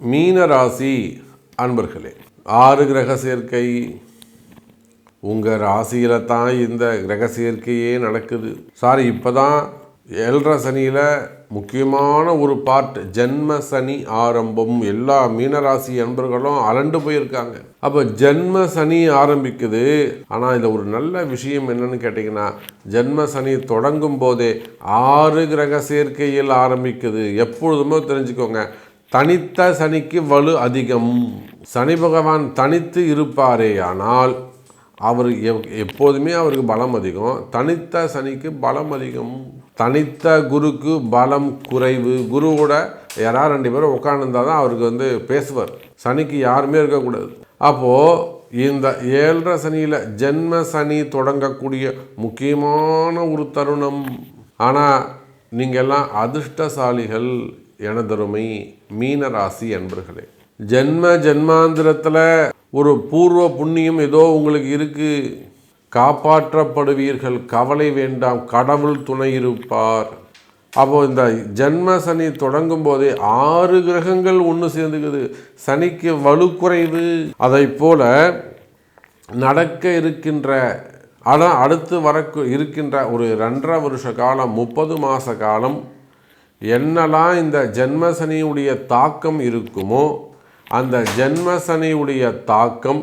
மீனராசி அன்பர்களே ஆறு கிரக சேர்க்கை. உங்கள் ராசியில் தான் இந்த கிரக சேர்க்கையே நடக்குது. சாரி இப்போ தான் ஏழரை சனியில் முக்கியமான ஒரு பார்ட் ஜென்ம சனி ஆரம்பம். எல்லா மீனராசி அன்பர்களும் அலண்டு போயிருக்காங்க. அப்போ ஜென்ம சனி ஆரம்பிக்குது. ஆனால் இதில் ஒரு நல்ல விஷயம் என்னன்னு கேட்டிங்கன்னா ஜென்ம சனி தொடங்கும் போதே ஆறு கிரக சேர்க்கையில் ஆரம்பிக்குது. எப்பொழுதுமே தெரிஞ்சுக்கோங்க தனித்த சனிக்கு வலு அதிகம். சனி பகவான் தனித்து இருப்பாரே ஆனால் அவர் எப்போதுமே அவருக்கு பலம் அதிகம். தனித்த சனிக்கு பலம் அதிகம். தனித்த குருக்கு பலம் குறைவு. குருவோட யாராவது ரெண்டு பேரும் உட்காந்துருந்தால் தான் அவருக்கு வந்து பேசுவார். சனிக்கு யாருமே இருக்கக்கூடாது. அப்போது இந்த ஏழரை சனியில் ஜென்ம சனி தொடங்கக்கூடிய முக்கியமான ஒரு தருணம். ஆனால் நீங்கள் எல்லாம் அதிர்ஷ்டசாலிகள். எனதருமை மீன ராசி அன்பர்களே ஜென்ம ஜென்மாந்திரத்தில் ஒரு பூர்வ புண்ணியம் ஏதோ உங்களுக்கு இருக்கு. காப்பாற்றப்படுவீர்கள் கவலை வேண்டாம் கடவுள் துணை இருப்பார். அப்போது இந்த ஜென்ம சனி தொடங்கும் போதே ஆறு கிரகங்கள் ஒன்று சேர்ந்துக்குது. சனிக்கு வலுக்குறைவு அதை போல நடக்க இருக்கின்ற ஆனால் அடுத்து வரக்கு இருக்கின்ற ஒரு ரெண்டரை வருஷ காலம் முப்பது மாத காலம் என்னெல்லாம் இந்த ஜென்மசனியுடைய தாக்கம் இருக்குமோ அந்த ஜென்மசனியுடைய தாக்கம்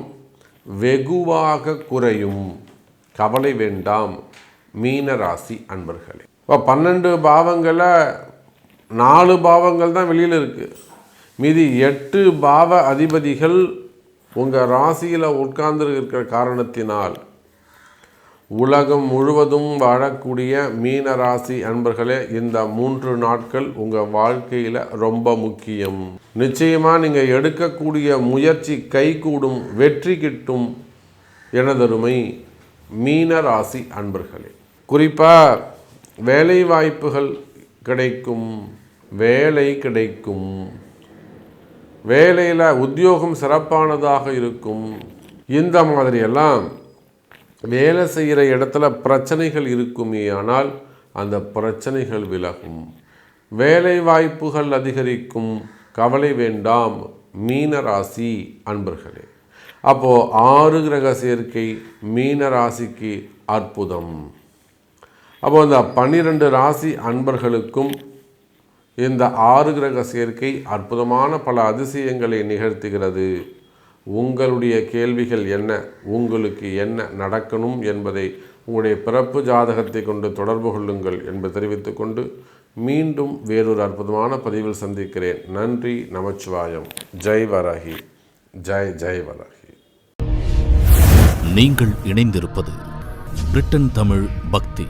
வெகுவாக குறையும். கவலை வேண்டாம் மீன ராசி அன்பர்களே. இப்போ பன்னெண்டு பாவங்களை நாலு பாவங்கள் தான் வெளியில் இருக்குது மீதி எட்டு பாவ அதிபதிகள் உங்கள் ராசியில் உட்கார்ந்து இருக்கிற காரணத்தினால் உலகம் முழுவதும் வாழக்கூடிய மீன ராசி அன்பர்களே இந்த மூன்று நாட்கள் உங்கள் வாழ்க்கையில் ரொம்ப முக்கியம். நிச்சயமாக நீங்கள் எடுக்கக்கூடிய முயற்சி கைகூடும் வெற்றி கிட்டும் எனதருமை மீன ராசி அன்பர்களே. குறிப்பாக வேலை வாய்ப்புகள் கிடைக்கும் வேலை கிடைக்கும். வேலையில் உத்தியோகம் சிறப்பானதாக இருக்கும். இந்த மாதிரியெல்லாம் வேலை செய்கிற இடத்துல பிரச்சனைகள் இருக்குமே ஆனால் அந்த பிரச்சனைகள் விலகும். வேலை வாய்ப்புகள் அதிகரிக்கும். கவலை வேண்டாம். மீன ராசி அன்பர்களே. அப்போது ஆறு கிரக சேர்க்கை மீன ராசிக்கு அற்புதம். அப்போ இந்த பன்னிரெண்டு ராசி அன்பர்களுக்கும் இந்த ஆறு கிரக சேர்க்கை அற்புதமான பல அதிசயங்களை நிகழ்த்துகிறது. உங்களுடைய கேள்விகள் என்ன? உங்களுக்கு என்ன நடக்கணும் என்பதை உங்களுடைய பிறப்பு ஜாதகத்தை கொண்டு தொடர்பு கொள்ளுங்கள் என்பதை தெரிவித்துக்கொண்டு மீண்டும் வேறொரு அற்புதமான பதிவில் சந்திக்கிறேன். நன்றி நமச்சிவாயம். ஜெய் வராகி. ஜெய் ஜெய் வராகி. நீங்கள் இணைந்திருப்பது பிரிட்டன் தமிழ் பக்தி.